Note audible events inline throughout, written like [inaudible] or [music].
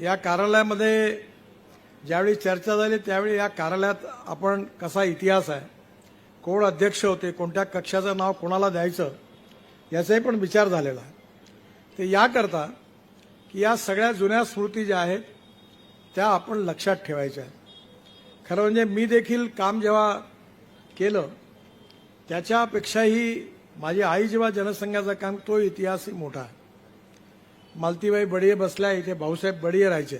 या कार्यालयामध्ये ज्यावेळी चर्चा झाली त्यावेळी या कार्यालयात आपण कसा इतिहास आहे कोण अध्यक्ष होते कोणत्या कक्षाचं नाव कोणाला द्यायचं याचाही पण विचार झालेला आहे. ते याकरता की या सगळ्या जुन्या स्मृती ज्या आहेत त्या आपण लक्षात ठेवायच्या आहेत. खरं म्हणजे मी देखील काम जेव्हा केलं त्याच्यापेक्षाही माझी आई जेव्हा जनसंघाचं काम तो इतिहासही मोठा आहे. मालतीबाई बडिये बसल्या इथे भाऊसाहेब बडिये राहायचे.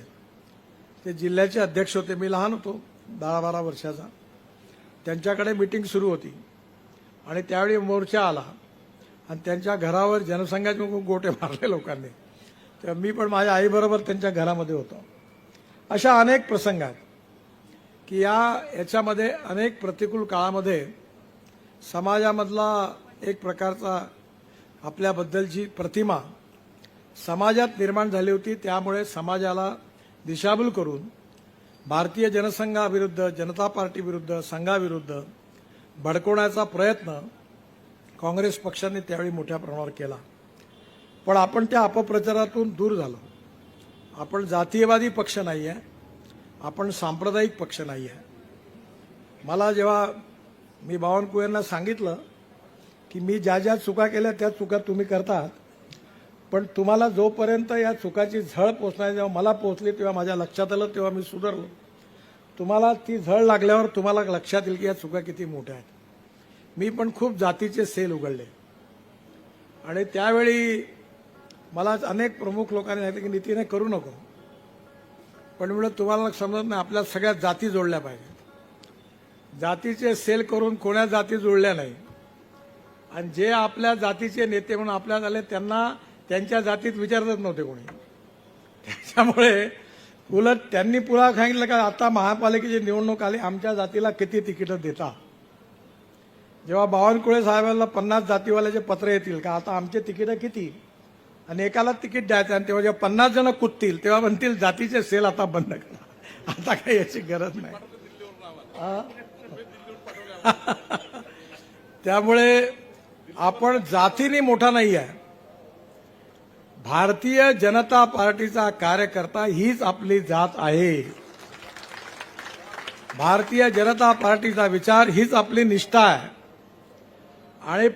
ते जिल्ह्याचे अध्यक्ष होते. मी लहान होतो दहा बारा वर्षाचा. त्यांच्याकडे मिटिंग सुरू होती. आणि त्यावेळी मोर्चा आला. आणि त्यांच्या घरावर जनसंघाचे गोटे मारले लोकांनी. तर मी पण माझ्या आईबरोबर त्यांच्या घरामध्ये होतो. अशा अनेक प्रसंग आहेत की या याच्यामध्ये अनेक प्रतिकूल काळामध्ये समाजामधला एक प्रकारचा आपल्याबद्दलची प्रतिमा समाजात निर्माण झाली होती त्यामुळे समाजाला दिशाभूल करून भारतीय जनसंघाविरुद्ध जनता पार्टीविरुद्ध संघाविरुद्ध भडकवण्याचा प्रयत्न काँग्रेस पक्षाने त्यावेळी मोठ्या प्रमाणावर केला. पण आपण त्या अपप्रचारातून दूर झालो. आपण जातीयवादी पक्ष नाही आहे आपण सांप्रदायिक पक्ष नाही आहे मला जेव्हा मी बावनकुळेंना सांगितलं की मी ज्या ज्या चुका केल्या त्या चुका तुम्ही करतात पण तुम्हाला जोपर्यंत या चुकाची झळ पोचणार जेव्हा मला पोचली तेव्हा माझ्या लक्षात आलं तेव्हा मी सुधारलो. तुम्हाला ती झळ लागल्यावर तुम्हाला लक्षात येईल की या चुका किती मोठ्या आहेत. मी पण खूप जातीचे सेल उघडले. आणि त्यावेळी मला अनेक प्रमुख लोकांनी सांगितलं की नितीने करू नको. पण म्हणलं तुम्हाला समजत नाही आपल्या सगळ्या जाती जोडल्या पाहिजेत. जातीचे सेल करून कोण्या जाती जोडल्या नाही. आणि जे आपल्या जातीचे नेते म्हणून आपल्यात आले त्यांना त्यांच्या जातीत विचारतच नव्हते कोणी. त्याच्यामुळे उलट त्यांनी पुरा सांगितलं का आता महापालिकेची निवडणूक आली आमच्या जातीला किती तिकीटं देता? जेव्हा बावनकुळे साहेबांना पन्नास जातीवाल्याचे पत्र येतील का आता आमचे तिकीटं किती? आणि एकाला तिकीट द्यायचं आणि तेव्हा जेव्हा पन्नास जण कुदतील तेव्हा म्हणतील जातीचे सेल आता बंद करा. आता काही याची गरज नाही. [laughs] त्यामुळे आपण जातीने मोठा नाही आहे. भारतीय जनता पार्टीचा कार्यकर्ता हीच आपली जात आहे. भारतीय जनता पार्टीचा विचार हीच आपली निष्ठा आहे. आणि